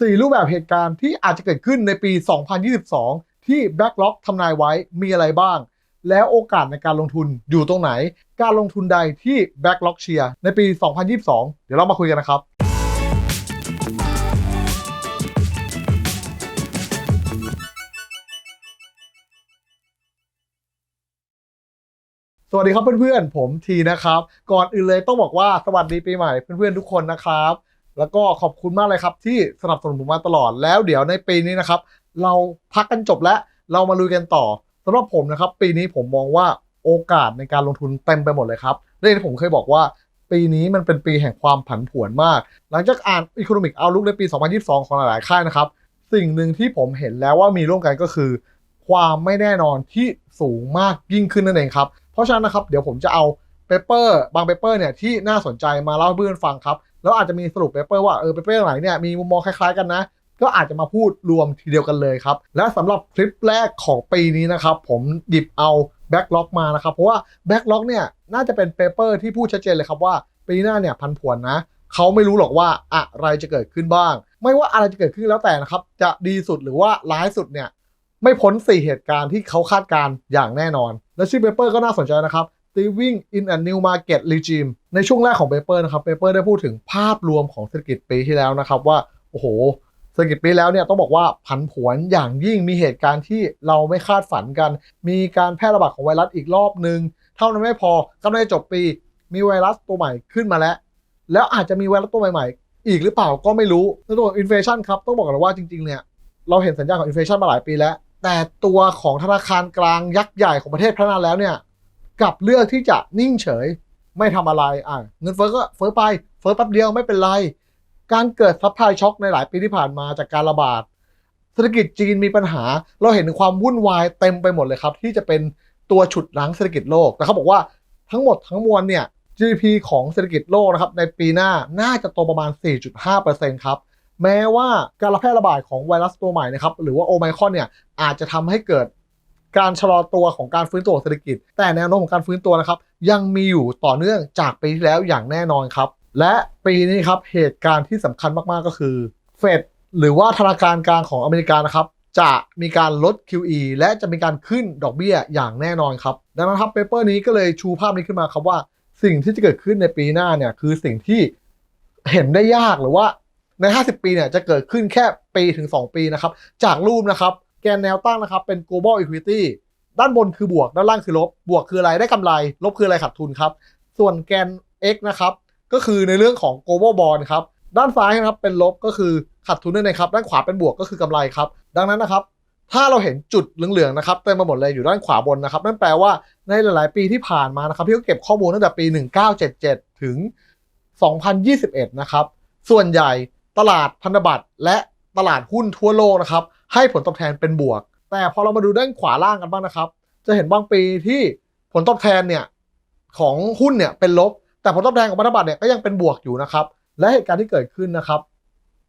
4 รูปแบบเหตุการณ์ที่อาจจะเกิดขึ้นในปี 2022 ที่ Backlog ทำนายไว้มีอะไรบ้าง แล้วโอกาสในการลงทุนอยู่ตรงไหน การลงทุนใดที่ Backlog เชียร์ในปี 2022 เดี๋ยวเรามาคุยกันนะครับสวัสดีครับเพื่อนๆ ผมทีนะครับ ก่อนอื่นเลยต้องบอกว่าสวัสดีปีใหม่เพื่อนๆทุกคนนะครับ แล้วก็ขอบคุณมากเลยครับที่สนับสนุนผมมาตลอดแล้วเดี๋ยวในปีนี้นะครับ เราพักกันจบแล้วเรามาลุยกันต่อสำหรับผมนะครับ ปีนี้ผมมองว่าโอกาสในการลงทุนเต็มไปหมดเลยครับเรื่องที่ผมเคยบอกว่า ปีนี้มันเป็นปีแห่งความผันผวนมาก หลังจากอ่าน Economic Outlook ในปี 2022 ของหลายๆค่ายนะครับ สิ่งหนึ่งที่ผมเห็นแล้วว่ามีร่วมกันก็คือ ความไม่แน่นอนที่สูงมากยิ่งขึ้นนั่นเองครับเพราะฉะนั้นนะครับเดี๋ยวผมจะเอาเปเปอร์บางเปเปอร์เนี่ยที่น่าสนใจมาเล่าให้เพื่อนฟังครับ แล้วอาจจะมีสรุปเปเปอร์ว่าเออเปเปอร์ไหนเนี่ยมีมุมมองคล้ายๆกันนะ ก็อาจจะมาพูดรวมทีเดียวกันเลยครับ และสำหรับคลิปแรกของปีนี้นะครับผมหยิบเอาแบ็กล็อกมานะครับเพราะว่าแบ็กล็อกเนี่ยน่าจะเป็นเปเปอร์ที่พูดชัดเจนเลยครับว่าปีหน้าเนี่ยพันผวนนะเขาไม่รู้หรอกว่าอะไรจะเกิดขึ้นบ้าง ไม่ว่าอะไรจะเกิดขึ้นแล้วแต่นะครับ จะดีสุดหรือว่าร้ายสุดเนี่ยไม่พ้น 4 เหตุการณ์ที่เขาคาดการอย่างแน่นอน และชื่อเปเปอร์ก็น่าสนใจนะครับ Living in a New Market Regime ในช่วงแรกของเปเปอร์นะครับเปเปอร์ได้พูดถึงภาพรวมของเศรษฐกิจปีที่แล้วนะครับว่า โอ้โห เศรษฐกิจปีแล้วเนี่ยต้องบอกว่าผันผวนอย่างยิ่งมีเหตุการณ์ที่เราไม่คาดฝันกัน มีการแพร่ระบาดของไวรัสอีกรอบหนึ่งเท่านั้นไม่พอกำลังจะจบปี มีไวรัสตัวใหม่ขึ้นมาแล้ว แล้วอาจจะมีไวรัสตัวใหม่ๆ อีกหรือเปล่าก็ไม่รู้ในตัวอินฟลชันครับต้องบอกกันว่าจริงๆเนี่ยเราเห็นสัญญาณของอินฟลชันมาหลายปีแล้ว แต่ตัวของธนาคารกลางยักษ์ใหญ่ของประเทศพัฒนาแล้วเนี่ย กับเลือกที่จะนิ่งเฉยไม่ทำอะไรอะเงินเฟ้อก็เฟ้อไปเฟ้อแป๊บเดียวไม่เป็นไร การเกิดซัพพลายช็อคในหลายปีที่ผ่านมาจากการระบาดเศรษฐกิจจีนมีปัญหา เราเห็นถึงความวุ่นวายเต็มไปหมดเลยครับ ที่จะเป็นตัวฉุดรั้งเศรษฐกิจโลกแต่เขาบอกว่าทั้งหมดทั้งมวลเนี่ย GDP ของเศรษฐกิจโลกนะครับในปีหน้าน่าจะโตประมาณ 4.5%ครับแม้ว่าการระแพร่ระบาดของไวรัสตัวใหม่นะครับหรือว่าโอไมคอนเนี่ยอาจจะทำให้เกิด การชะลอตัวของการฟื้นตัวเศรษฐกิจ แต่แนวโน้มของการฟื้นตัวนะครับ ยังมีอยู่ต่อเนื่องจากปีที่แล้วอย่างแน่นอนครับ และปีนี้ครับเหตุการณ์ที่สำคัญมากๆก็คือเฟดหรือว่าธนาคารกลางของอเมริกานะครับจะมีการลด QE และจะมีการขึ้นดอกเบี้ยอย่างแน่นอนครับ ดังนั้นครับเปเปอร์นี้ก็เลยชูภาพนี้ขึ้นมาครับว่า สิ่งที่จะเกิดขึ้นในปีหน้าเนี่ยคือสิ่งที่เห็นได้ยากหรือว่าใน 50 ปีเนี่ยจะเกิดขึ้นแค่ปีถึง 2 ปีนะครับ จากรูปนะครับ แกนแนวตั้งนะครับ เป็น global equity ด้านบนคือบวก ด้านล่างคือลบ บวกคืออะไรได้กำไร ลบคืออะไรขาดทุนครับ ส่วนแกน x นะครับ ก็คือในเรื่องของ global bond ครับ ด้านซ้ายนะครับเป็นลบก็คือขาดทุนนั่นเองครับ ด้านขวาเป็นบวกก็คือกำไรครับ ดังนั้นนะครับ ถ้าเราเห็นจุดเหลืองๆนะครับเต็มไปหมดเลยอยู่ด้านขวาบนนะครับ นั่นแปลว่าในหลายๆ ปีที่ผ่านมานะครับพี่ก็เก็บข้อมูลตั้งแต่ปี 1977 ถึง 2021 นะครับ ส่วนใหญ่ตลาดพันธบัตรและตลาดหุ้นทั่วโลกนะครับ ให้ผลตอบแทนเป็นบวก แต่พอเรามาดูด้านขวาล่างกันบ้างนะครับ จะเห็นบางปีที่ผลตอบแทนเนี่ยของหุ้นเนี่ยเป็นลบ แต่ผลตอบแทนของพันธบัตรเนี่ยก็ยังเป็นบวกอยู่นะครับ และเหตุการณ์ที่เกิดขึ้นนะครับ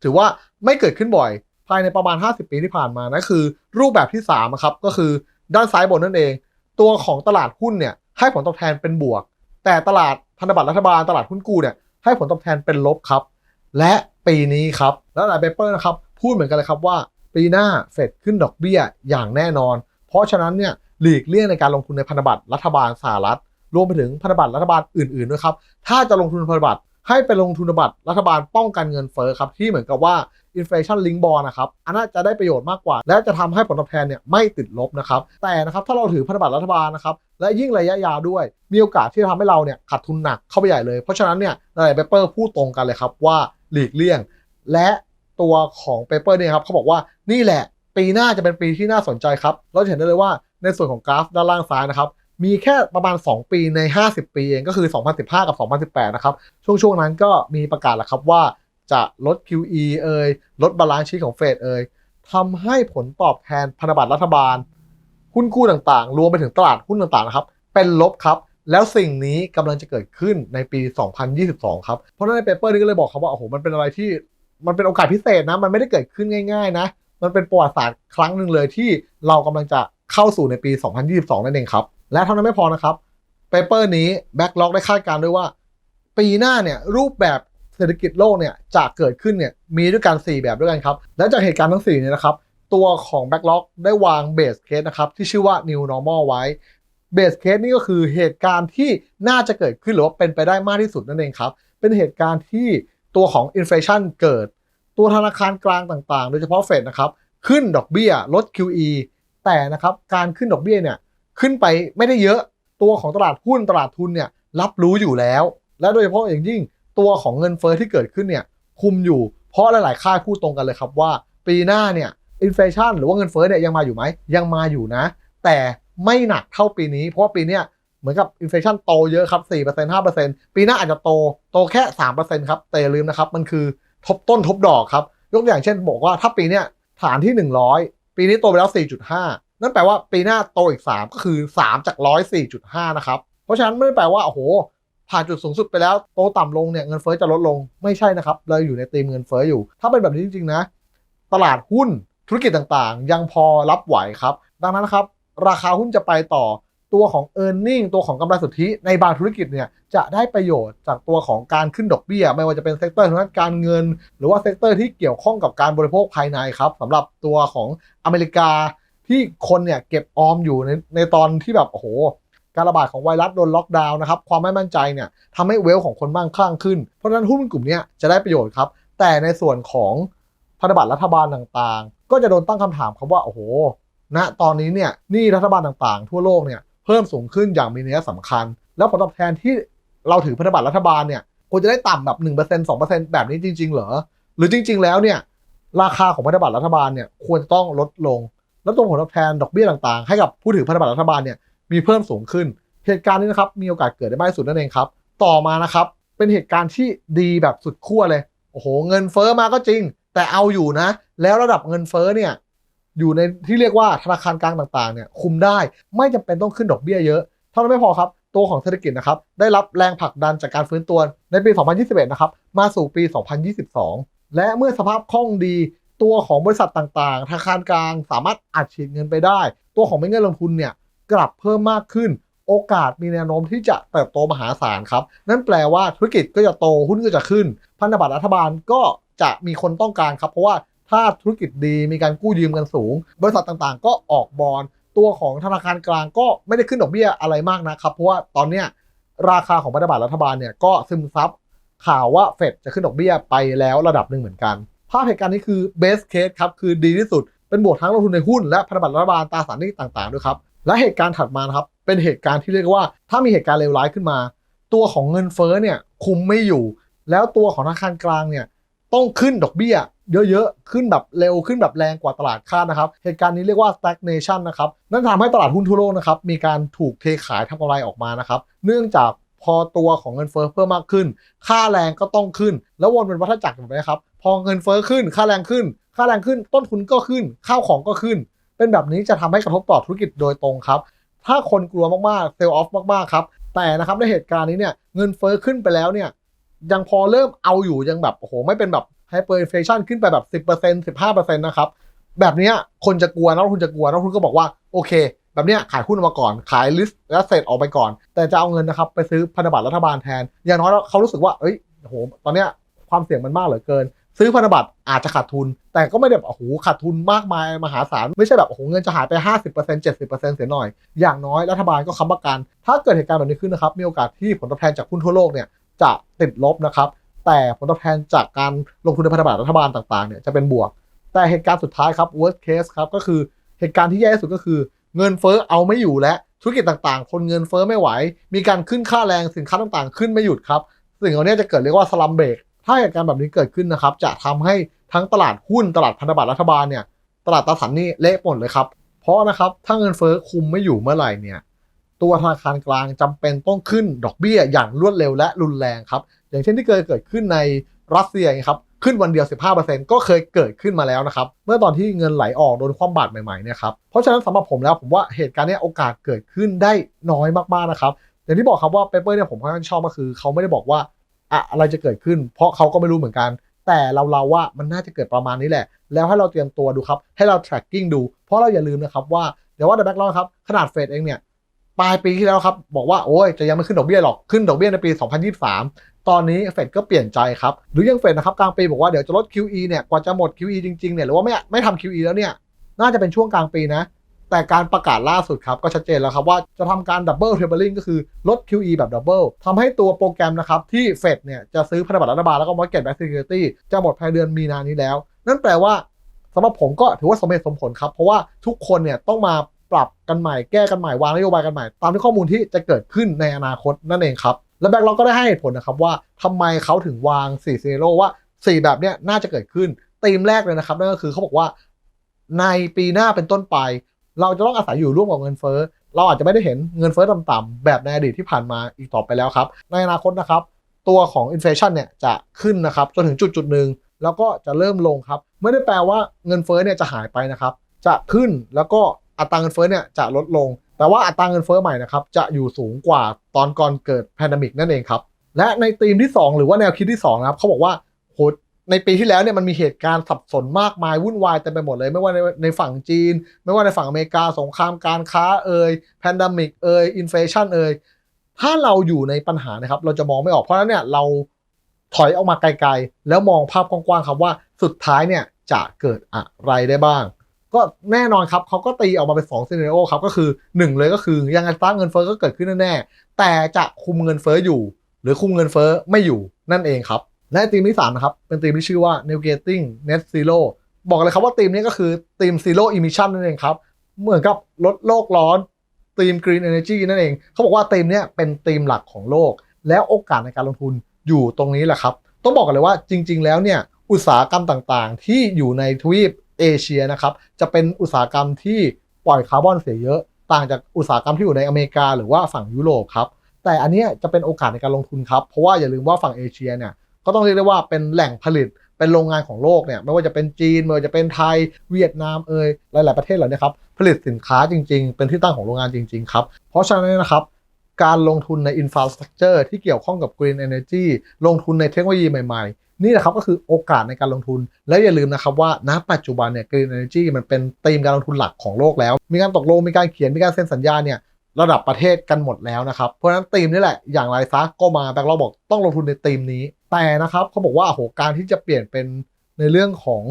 ถือว่าไม่เกิดขึ้นบ่อย ภายในประมาณ 50 ปีที่ผ่านมานั่นคือ รูปแบบที่3อะครับก็คือด้านซ้ายบนนั่นเอง ตัวของตลาดหุ้นเนี่ยให้ผลตอบแทนเป็นบวก แต่ตลาดพันธบัตรรัฐบาลตลาดหุ้นกู้เนี่ยให้ผลตอบแทนเป็นลบครับ และปีนี้ครับ และหลายเปเปอร์นะครับพูดเหมือนกันเลยครับว่า ปีหน้าเฟดขึ้นดอกเบี้ยอย่างแน่นอน เพราะฉะนั้นเนี่ยหลีกเลี่ยงในการลงทุนในพันธบัตรรัฐบาลสหรัฐ รวมไปถึงพันธบัตรรัฐบาลอื่นๆด้วยครับ ถ้าจะลงทุนพันธบัตรให้ไปลงทุนพันธบัตรรัฐบาลป้องกันเงินเฟ้อครับ ที่เหมือนกับว่า inflation link bond นะครับ อันน่าจะได้ประโยชน์มากกว่า และจะทำให้ผลตอบแทนเนี่ยไม่ติดลบนะครับ แต่นะครับถ้าเราถือพันธบัตรรัฐบาลนะครับ และยิ่งระยะยาวด้วย มีโอกาสที่จะทำให้เราเนี่ยขาดทุนหนักเข้าไปใหญ่เลย เพราะฉะนั้นเนี่ยหลายเปเปอร์พูดตรงกันเลยครับว่าหลีกเลี่ยง และ ตัวของเปเปอร์เนี่ยครับเขาบอกว่านี่แหละ ปีหน้าจะเป็นปีที่น่าสนใจครับ เราจะเห็นได้เลยว่าในส่วนของกราฟด้านล่างซ้ายนะครับมีแค่ประมาณ 2 ปีใน 50 ปีเองก็คือ 2015 กับ 2018 นะครับ ช่วงช่วงนั้นก็มีประกาศแล้วครับว่าจะลด QE เอ่ยลดบาลานซ์ชีของเฟดเอ่ยทำให้ผลตอบแทนพันธบัตรรัฐบาล หุ้นกู้ต่างๆ รวมไปถึงตลาดหุ้นต่างๆนะครับเป็นลบครับแล้วสิ่งนี้กำลังจะเกิดขึ้นในปี 2022 ครับ เพราะฉะนั้นในเปเปอร์นี้ก็เลยบอกครับว่าโอ้โหมันเป็นอะไรที่ มันเป็นโอกาสพิเศษนะ มันไม่ได้เกิดขึ้นง่าย ๆ นะ มันเป็นประวัติศาสตร์ครั้งหนึ่งเลยที่เรากำลังจะเข้าสู่ในปี 2022 นั่นเองครับ และเท่านั้นไม่พอนะครับเปเปอร์นี้แบ็กล็อกได้คาดการณ์ด้วยว่า ปีหน้าเนี่ยรูปแบบเศรษฐกิจโลกเนี่ยจะเกิดขึ้นเนี่ยมีด้วยกัน 4 แบบด้วยกันครับ และจากเหตุการณ์ทั้ง4เนี่ยนะครับตัวของ Backlog ได้วางเบสเคสนะครับที่ชื่อว่า New Normal ไว้เบสเคสนี่ก็คือเหตุการณ์ที่น่าจะเกิดขึ้นหรือว่าเป็นไปได้มากที่สุดนั่นเองครับ เป็นเหตุการณ์ที่ ตัวของอินฟลชันเกิด ตัวธนาคารกลางต่างๆ โดยเฉพาะเฟดนะครับ ขึ้นดอกเบี้ยลด QE แต่นะครับการขึ้นดอกเบี้ยเนี่ยขึ้นไปไม่ได้เยอะตัวของตลาดหุ้นตลาดทุนเนี่ยรับรู้อยู่แล้ว และโดยเฉพาะอย่างยิ่งตัวของเงินเฟอ้อที่เกิดขึ้นเนี่ยคุมอยู่เพราะหลายๆค่ายพูดตรงกันเลยครับว่า ปีหน้าเนี่ยอินฟลชันหรือว่าเงินเฟอ้อเนี่ยยังมาอยู่ไหมยังมาอยู่นะ แต่ไม่หนักเท่าปีนี้ เพราะว่าปีเนี้ย เหมือนกับอินฟลชันโตเยอะครับ4% 5%ปีหน้าอาจจะโตโตแค่ 3%ครับ แต่อย่าลืมนะครับ มันคือทบต้นทบดอกครับ ยกตัวอย่างเช่นบอกว่าถ้าปีเนี้ยฐานที่ 100 ปีนี้โตไปแล้ว 4.5 นั่นแปลว่าปีหน้าโตอีก 3 ก็คือ 3 จาก100 4.5 นะครับ เพราะฉะนั้นไม่ได้แปลว่าโอ้โหผ่านจุดสูงสุดไปแล้วโตต่ำลงเนี่ยเงินเฟ้อจะลดลงไม่ใช่นะครับเราอยู่ในตีมเงินเฟ้ออยู่ ถ้าเป็นแบบนี้จริงๆนะ ตลาดหุ้นธุรกิจต่างๆ ยังพอรับไหวครับ ดังนั้นนะครับ ราคาหุ้นจะไปต่อ ตัวของ e a r n i n g ตัวของกำไรสุทธิในบางธุรกิจเนี่ยจะได้ประโยชน์จากตัวของการขึ้นดอกเบี้ย ไม่ว่าจะเป็นเซกเตอร์ทางด้านการเงิน หรือว่าเซกเตอร์ที่เกี่ยวข้องกับการบริโภคภายในครับสำหรับตัวของอเมริกาที่คนเนี่ยเก็บออมอยู่ในในตอนที่แบบโอ้โหการระบาดของไวรัสโดนล็อกดาวน์นะครับ ความไม่มั่นใจเนี่ยทำให้เวลของคนมั่งคั่งขึ้น เพราะฉะนั้นหุ้นกลุ่มนี้จะได้ประโยชน์ครับ แต่ในส่วนของพันธบัตรรัฐบาลต่างๆ ก็จะโดนตั้งคำถามครับว่า โอ้โหณตอนนี้เนี่ยนี่รัฐบาลต่างๆ ทั่วโลกเนี่ย เพิ่มสูงขึ้นอย่างมีนัยสำคัญ แล้วผลตอบแทนที่เราถือพันธบัตรรัฐบาลเนี่ยควรจะได้ต่ำแบบ1% 2%แบบนี้จริง ๆ เหรอ หรือจริง ๆ แล้วเนี่ยราคาของพันธบัตรรัฐบาลเนี่ยควรจะต้องลดลง แล้วตัวผลตอบแทนดอกเบี้ยต่างๆ ให้กับผู้ถือพันธบัตรรัฐบาลเนี่ยมีเพิ่มสูงขึ้น เหตุการณ์นี้นะครับมีโอกาสเกิดได้มากที่สุดนั่นเองครับ ต่อมานะครับเป็นเหตุการณ์ที่ดีแบบสุดขั้วเลย โอ้โห เงินเฟอ้อมาก็จริง แต่เอาอยู่นะ แล้วระดับเงินเฟอ้อเนี่ย อยู่ในที่เรียกว่าธนาคารกลางต่างๆเนี่ยคุมได้ไม่จำเป็นต้องขึ้นดอกเบี้ยเยอะ เท่านั้นไม่พอครับ ตัวของเศรษฐกิจนะครับได้รับแรงผลักดันจากการฟื้นตัวในปี 2021 นะครับมาสู่ปี 2022 และเมื่อสภาพคล่องดีตัวของบริษัทต่างๆธนาคารกลางสามารถอัดฉีดเงินไปได้ ตัวของเงินลงทุนเนี่ยกลับเพิ่มมากขึ้น โอกาสมีแนวโน้มที่จะเติบโตมหาศาลครับ นั่นแปลว่าธุรกิจก็จะโตหุ้นก็จะขึ้น พันธบัตรรัฐบาลก็จะมีคนต้องการครับ เพราะว่า ถ้าธุรกิจดีมีการกู้ยืมกันสูง บริษัทต่างๆ ก็ออกบอลตัวของธนาคารกลางก็ไม่ได้ขึ้นดอกเบี้ยอะไรมากนะครับ เพราะว่าตอนเนี้ยราคาของพันธบัตรรัฐบาลเนี่ยก็ซึมซับข่าวว่าเฟดจะขึ้นดอกเบี้ยไปแล้วระดับหนึ่งเหมือนกัน ภาพเหตุการณ์นี้คือ best case ครับคือดีที่สุด เป็นบวกทั้งลงทุนในหุ้นและพันธบัตรรัฐบาลตราสารหนี้ต่างๆด้วยครับ และเหตุการณ์ถัดมานะครับ เป็นเหตุการณ์ที่เรียกว่า ถ้ามีเหตุการณ์เลวร้ายขึ้นมา ตัวของเงินเฟ้อเนี่ยคุมไม่อยู่ แล้วตัวของธนาคารกลางเนี่ยต้องขึ้นดอกเบี้ย เยอะๆ ขึ้นแบบเร็วขึ้นแบบแรงกว่าตลาดคาดนะครับ เหตุการณ์นี้เรียกว่า stagnation นะครับ นั่นทำให้ตลาดหุ้นทั่วโลกนะครับ มีการถูกเทขายทำกำไรออกมานะครับ เนื่องจากพอตัวของเงินเฟ้อเพิ่มมากขึ้น ค่าแรงก็ต้องขึ้น แล้ววนเป็นวัฏจักรแบบนี้ครับ พอเงินเฟ้อขึ้น ค่าแรงขึ้น ค่าแรงขึ้น ต้นทุนก็ขึ้น ข้าวของก็ขึ้น เป็นแบบนี้จะทำให้กระทบต่อธุรกิจโดยตรงครับ ถ้าคนกลัวมากๆ เซลล์ออฟมากๆ ครับ แต่นะครับในเหตุการณ์นี้เนี่ย เงินเฟ้อขึ้นไปแล้วเนี่ย ยังพอเริ่มเอาอยู่ยังแบบโอ้โหไม่เป็นแบบ ไฮเปอร์อินฟลชันขึ้นไปแบบ 10% 15%นะครับ แบบนี้คนจะกลัวนักลงทุนจะกลัวนักลงทุนก็บอกว่าโอเค แบบนี้ขายหุ้นออกมาก่อน ขายลิสต์และเสร็จออกไปก่อน แต่จะเอาเงินนะครับไปซื้อพันธบัตรรัฐบาลแทน อย่างน้อยเขารู้สึกว่าเอ้ยโอ้โหตอนเนี้ยความเสี่ยงมันมากเหลือเกิน ซื้อพันธบัตรอาจจะขาดทุน แต่ก็ไม่ได้แบบโอ้โหขาดทุนมากมายมหาศาลไม่ใช่แบบโอ้โหเงินจะหายไป 50% 70%เสียหน่อย อย่างน้อยรัฐบาลก็ค้ำประกัน ถ้าเกิดเหตุการณ์แบบนี้ขึ้นนะครับมีโอกาสที่ผลตอบแทนจากหุ้นทั่วโลกเนี่ยจะติดลบนะครับ แต่ผลตอบแทนจากการลงทุนในพันธบัตรรัฐบาลต่างๆเนี่ยจะเป็นบวก แต่เหตุการณ์สุดท้ายครับ worst case ครับก็คือเหตุการณ์ที่แย่ที่สุดก็คือ เงินเฟ้อเอาไม่อยู่และธุรกิจต่างๆ คนเงินเฟ้อไม่ไหว มีการขึ้นค่าแรงสินค้าต่างๆ ขึ้นไม่หยุดครับสิ่งเหล่านี้จะเกิดเรียกว่าสลัมเบรกถ้าเหตุการณ์แบบนี้เกิดขึ้นนะครับจะทำให้ทั้งตลาดหุ้นตลาดพันธบัตรรัฐบาลเนี่ยตลาดตราสารหนี้เละหมดเลยครับเพราะนะครับถ้าเงินเฟ้อคุมไม่อยู่เมื่อไหร่เนี่ยตัวธนาคารกลางจำเป็นต้องขึ้นดอกเบี้ยอย่างรวดเร็วและรุนแรงครับ อย่างเช่นที่เคยเกิดขึ้นในรัสเซียครับขึ้นวันเดียว 15%ก็เคยเกิดขึ้นมาแล้วนะครับ เมื่อตอนที่เงินไหลออกโดนคว่ำบาตรใหม่ๆเนี่ยครับ เพราะฉะนั้นสำหรับผมแล้วผมว่าเหตุการณ์นี้โอกาสเกิดขึ้นได้น้อยมากๆนะครับ อย่างที่บอกครับว่าเปเปอร์เนี่ยผมค่อนข้างชอบก็คือ เขาไม่ได้บอกว่าอะอะไรจะเกิดขึ้น เพราะเขาก็ไม่รู้เหมือนกัน แต่เราเราว่ามันน่าจะเกิดประมาณนี้แหละ แล้วให้เราเตรียมตัวดูครับ ให้เรา tracking ดู เพราะเราอย่าลืมนะครับว่าเดี๋ยวว่า the backlog ครับ ขนาดเฟดเองเนี่ย ปลายปีที่แล้วครับ บอกว่าโอ้ยจะยังไม่ขึ้นดอกเบี้ยหรอกขึ้นดอกเบี้ยในปี 2023 ตอนนี้เฟดก็เปลี่ยนใจครับ หรือยังเฟดนะครับกลางปีบอกว่าเดี๋ยวจะลด QE เนี่ยกว่าจะหมด QE จริงๆเนี่ยหรือว่าไม่ไม่ทำ QE แล้วเนี่ยน่าจะเป็นช่วงกลางปีนะ แต่การประกาศล่าสุดครับ ก็ชัดเจนแล้วครับว่าจะทำการดับเบิลเทเบิลลิงก็คือลด QE แบบดับเบิลทำให้ตัวโปรแกรมนะครับที่เฟดเนี่ยจะซื้อพันธบัตรรัฐบาลแล้วก็ Mortgage Backed Security จะหมดภายในเดือนมีนานี้แล้ว นั่นแปลว่าสำหรับผมก็ถือว่าสมเหตุสมผลครับ เพราะว่าทุกคนเนี่ยต้องมา ปรับกันใหม่แก้กันใหม่วางนโยบายกันใหม่ ตามที่ข้อมูลที่จะเกิดขึ้นในอนาคตนั่นเองครับ และแบ็กเราก็ได้ให้เหตุผลนะครับว่าทำไมเขาถึงวาง4ซีโร่ว่า 4 แบบเนี้ยน่าจะเกิดขึ้นธีมแรกเลยนะครับนั่นก็คือเขาบอกว่าในปีหน้าเป็นต้นไป เราจะต้องอาศัยอยู่ร่วมกับเงินเฟ้อเราอาจจะไม่ได้เห็นเงินเฟ้อต่ำๆแบบในอดีตที่ผ่านมาอีกต่อไปแล้วครับ ในอนาคตนะครับ ตัวของอินฟลชันเนี่ยจะขึ้นนะครับจนถึงจุดจุดหนึ่งแล้วก็จะเริ่มลงครับ ไม่ได้แปลว่าเงินเฟ้อเนี่ยจะหายไปนะครับ จะขึ้นแล้วก็ อัตราเงินเฟ้อเนี่ยจะลดลง แต่ว่าอัตราเงินเฟ้อใหม่นะครับจะอยู่สูงกว่าตอนก่อนเกิดแพนดมิกนั่นเองครับ และในธีมที่ 2 หรือว่าแนวคิดที่2นะครับเขาบอกว่าโหในปีที่แล้วเนี่ยมันมีเหตุการณ์สับสนมากมายวุ่นวายเต็มไปหมดเลย ไม่ว่าในในฝั่งจีน ไม่ว่าในฝั่งอเมริกาสงครามการค้าเอ่ยแพนดมิกเอ่ยอินฟลชันเอ่ยถ้าเราอยู่ในปัญหานะครับ เราจะมองไม่ออกเพราะฉะนั้นเนี่ยเราถอยออกมาไกลๆ แล้วมองภาพกว้างๆครับว่าสุดท้ายเนี่ยจะเกิดอะไรได้บ้าง ก็แน่นอนครับเขาก็ตีออกมาเป็น2ซีเนโอครับก็คือ1เลยก็คือยังไงตั้งเงินเฟ้อก็เกิดขึ้นแน่ๆแต่จะคุมเงินเฟ้ออยู่ หรือคุมเงินเฟ้อไม่อยู่นั่นเองครับ และธีมที่3นะครับเป็นธีมที่ชื่อว่า Navigating Net Zero บอกเลยครับว่าธีมนี้ก็คือธีม Zero Emission นั่นเองครับเหมือนกับลดโลกร้อนธีม Green Energy นั่นเอง เขาบอกว่าธีมนี้เป็นธีมหลักของโลก แล้วโอกาสในการลงทุนอยู่ตรงนี้แหละครับ ต้องบอกกันเลยว่าจริง ๆ แล้วเนี่ยอุตสาหกรรมต่างๆ ที่อยู่ในทวีป เอเชียนะครับจะเป็นอุตสาหกรรมที่ปล่อยคาร์บอนเสียเยอะ ต่างจากอุตสาหกรรมที่อยู่ในอเมริกาหรือว่าฝั่งยุโรปครับแต่อันนี้จะเป็นโอกาสในการลงทุนครับ เพราะว่าอย่าลืมว่าฝั่งเอเชียเนี่ยก็ต้องเรียกได้ว่าเป็นแหล่งผลิตเป็นโรงงานของโลกเนี่ยไม่ว่าจะเป็นจีนไม่ว่าจะเป็นไทยเวียดนามเอยหลาย ๆ ประเทศเหล่านี้ครับผลิตสินค้าจริง ๆ เป็นที่ตั้งของโรงงานจริง ๆ ครับ เพราะฉะนั้นนะครับ การลงทุนใน infrastructure ที่เกี่ยวข้องกับ green energy ลงทุนในเทคโนโลยีใหม่ๆ นี่แหละครับก็คือโอกาสในการลงทุน และอย่าลืมนะครับว่าณปัจจุบันเนี่ย green energy มันเป็นธีมการลงทุนหลักของโลกแล้ว มีการตกลงมีการเขียนมีการเซ็นสัญญาเนี่ยระดับประเทศกันหมดแล้วนะครับ เพราะฉะนั้นธีมนี่แหละอย่างไรซะก็มาแบ็คเราบอกต้องลงทุนในธีมนี้ แต่นะครับเขาบอกว่าโหการที่จะเปลี่ยนเป็นในเรื่องของ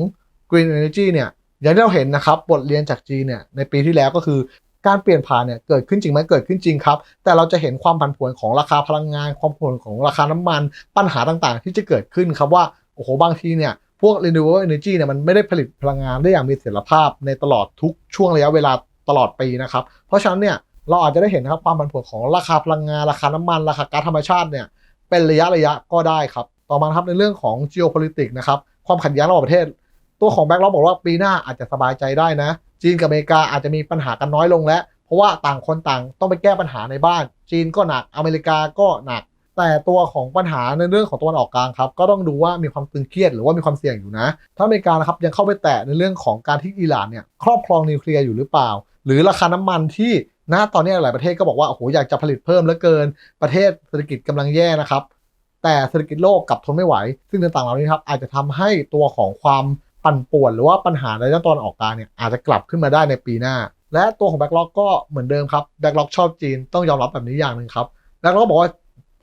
green energy เนี่ยอย่างที่เราเห็นนะครับบทเรียนจากจีนเนี่ยในปีที่แล้วก็คือ การเปลี่ยนผ่านเนี่ยเกิดขึ้นจริงไหมเกิดขึ้นจริงครับ แต่เราจะเห็นความผันผวนของราคาพลังงาน ความผันผวนของราคาน้ำมัน ปัญหาต่างๆ ที่จะเกิดขึ้นครับว่า โอ้โห บางทีเนี่ย พวก renewable energy เนี่ยมันไม่ได้ผลิตพลังงานได้อย่างมีเสถียรภาพในตลอดทุกช่วงระยะเวลาตลอดปีนะครับ เพราะฉะนั้นเนี่ยเราอาจจะได้เห็นนะครับความผันผวนของราคาพลังงาน ราคาน้ำมัน ราคาก๊าซธรรมชาติเนี่ยเป็นระยะระยะก็ได้ครับ ต่อมาครับในเรื่องของ geopolitics นะครับความขัดแย้งระหว่างประเทศ ตัวของแบ็กล็อกบอกว่าปีหน้าอาจจะสบายใจได้นะ จีนกับอเมริกาอาจจะมีปัญหากันน้อยลงแล้ว เพราะว่าต่างคนต่างต้องไปแก้ปัญหาในบ้าน จีนก็หนักอเมริกาก็หนัก แต่ตัวของปัญหาในเรื่องของตะวันออกกลางครับ ก็ต้องดูว่ามีความตึงเครียดหรือว่ามีความเสี่ยงอยู่นะ ถ้าอเมริกานะครับยังเข้าไปแตะในเรื่องของการที่อิหร่านเนี่ยครอบครองนิวเคลียร์อยู่หรือเปล่า หรือราคาน้ำมันที่ณตอนนี้หลายประเทศก็บอกว่าโอ้โหอยากจะผลิตเพิ่มเหลือเกิน ประเทศเศรษฐกิจกำลังแย่นะครับแต่เศรษฐกิจโลกกลับทนไม่ไหว ซึ่งต่างๆเหล่านี้ครับอาจจะทำให้ตัวของความ ปั่นป่วนหรือว่าปัญหาในด้านตอนออกกลางเนี่ยอาจจะกลับขึ้นมาได้ในปีหน้า และตัวของแบ็กล็อกก็เหมือนเดิมครับแบ็กล็อกชอบจีนต้องยอมรับแบบนี้อย่างหนึ่งครับแบ็กล็อกบอกว่า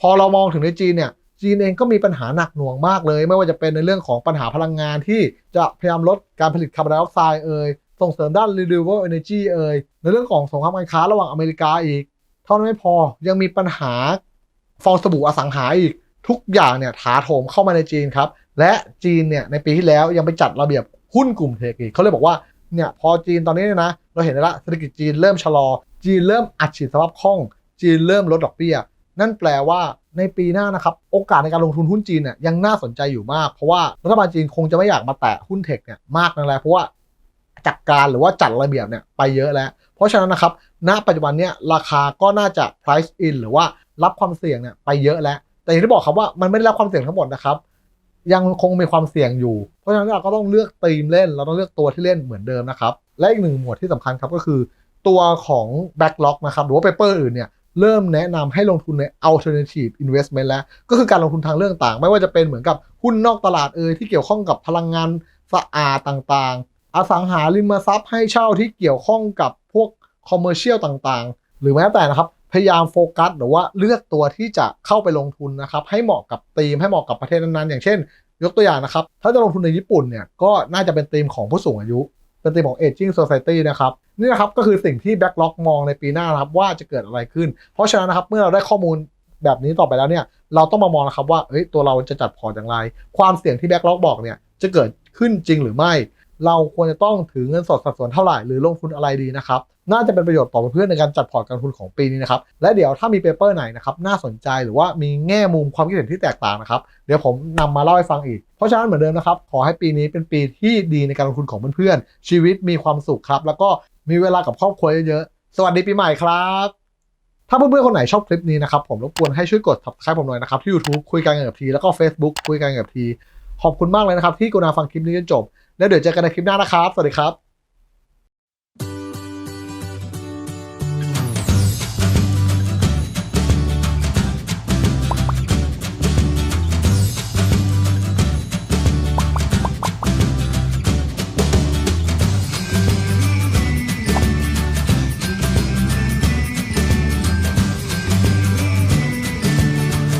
พอเรามองถึงในจีนเนี่ยจีนเองก็มีปัญหาหนักหน่วงมากเลย ไม่ว่าจะเป็นในเรื่องของปัญหาพลังงานที่จะพยายามลดการผลิตคาร์บอนไดออกไซด์เอ่ยส่งเสริมด้าน renewable energy เอ่ยในเรื่องของสงครามการค้าระหว่างอเมริกาอีก เท่านั้นไม่พอยังมีปัญหาฟองสบู่อสังหาอีกทุกอย่างเนี่ยถาโถมเข้ามาในจีนครับ และจีนเนี่ยในปีที่แล้วยังไปจัดระเบียบหุ้นกลุ่มเทคอีกเขาเลยบอกว่าเนี่ยพอจีนตอนนี้เนี่ยนะ เราเห็นแล้วเศรษฐกิจจีนเริ่มชะลอ จีนเริ่มอัดฉีดสภาพคล่อง จีนเริ่มลดดอกเบี้ย นั่นแปลว่าในปีหน้านะครับ โอกาสในการลงทุนหุ้นจีนเนี่ยยังน่าสนใจอยู่มาก เพราะว่ารัฐบาลจีนคงจะไม่อยากมาแตะหุ้นเทคเนี่ยมากนักแล้วเพราะว่าจัดการหรือว่าจัดระเบียบเนี่ยไปเยอะแล้ว เพราะฉะนั้นนะครับ ณ ปัจจุบันเนี่ยราคาก็น่าจะ price in หรือว่ารับความเสี่ยงเนี่ยไปเยอะแล้ว แต่อย่างที่บอกครับว่ามันไม่ได้รับความเสี่ยงทั้งหมดนะครับ ยังคงมีความเสี่ยงอยู่ เพราะฉะนั้นเราก็ต้องเลือกธีมเล่น เราต้องเลือกตัวที่เล่นเหมือนเดิมนะครับ และอีกหนึ่งหมวดที่สำคัญครับก็คือ ตัวของ backlog นะครับหรือว่า paper อื่นเนี่ยเริ่มแนะนำให้ลงทุนใน alternative investment แล้ว ก็คือการลงทุนทางเรื่องต่าง ไม่ว่าจะเป็นเหมือนกับหุ้นนอกตลาดเอ่ยที่เกี่ยวข้องกับพลังงานสะอาดต่างๆ อสังหาริมทรัพย์ให้เช่าที่เกี่ยวข้องกับพวกคอมเมอร์เชียลต่างๆ หรือแม้แต่นะครับ พยายามโฟกัสหรือว่าเลือกตัวที่จะเข้าไปลงทุนนะครับให้เหมาะกับธีมให้เหมาะกับประเทศนั้นๆอย่างเช่น ยกตัวอย่างนะครับ ถ้าจะลงทุนในญี่ปุ่นเนี่ยก็น่าจะเป็นธีมของผู้สูงอายุ เป็นธีมของ aging society นะครับนี่นะครับก็คือสิ่งที่ Backlog มองในปีหน้านะครับว่าจะเกิดอะไรขึ้น เพราะฉะนั้นนะครับเมื่อเราได้ข้อมูลแบบนี้ต่อไปแล้วเนี่ยเราต้องมามองนะครับว่าเอ้ยตัวเราจะจัดพอร์ตอย่างไร ความเสี่ยงที่ Backlog บอกเนี่ยจะเกิดขึ้นจริงหรือไม่ เราควรจะต้องถือเงินสดสัดส่วนเท่าไหร่หรือลงทุนอะไรดีนะครับน่าจะเป็นประโยชน์ต่อเพื่อนในการจัดพอร์ตการลงทุนของปีนี้นะครับและเดี๋ยวถ้ามีเปเปอร์ไหนนะครับน่าสนใจหรือว่ามีแง่มุมความคิดเห็นที่แตกต่างนะครับเดี๋ยวผมนำมาเล่าให้ฟังอีก เพราะฉะนั้นเหมือนเดิมนะครับขอให้ปีนี้เป็นปีที่ดีในการลงทุนของเพื่อนๆชีวิตมีความสุขครับแล้วก็มีเวลากับครอบครัวเยอะๆสวัสดีปีใหม่ครับถ้าเพื่อนๆคนไหนชอบคลิปนี้นะครับผมรบกวนให้ช่วยกด subscribe ผมหน่อยนะครับที่ YouTube คุยกันกับทีแล้วก็ Facebook คุยกันกับทีขอบคุณมากเลยนะครับที่กรุณาฟังคลิปนี้จนจบ แล้วเดี๋ยวเจอกันในคลิปหน้านะครับ สวัสดีครับ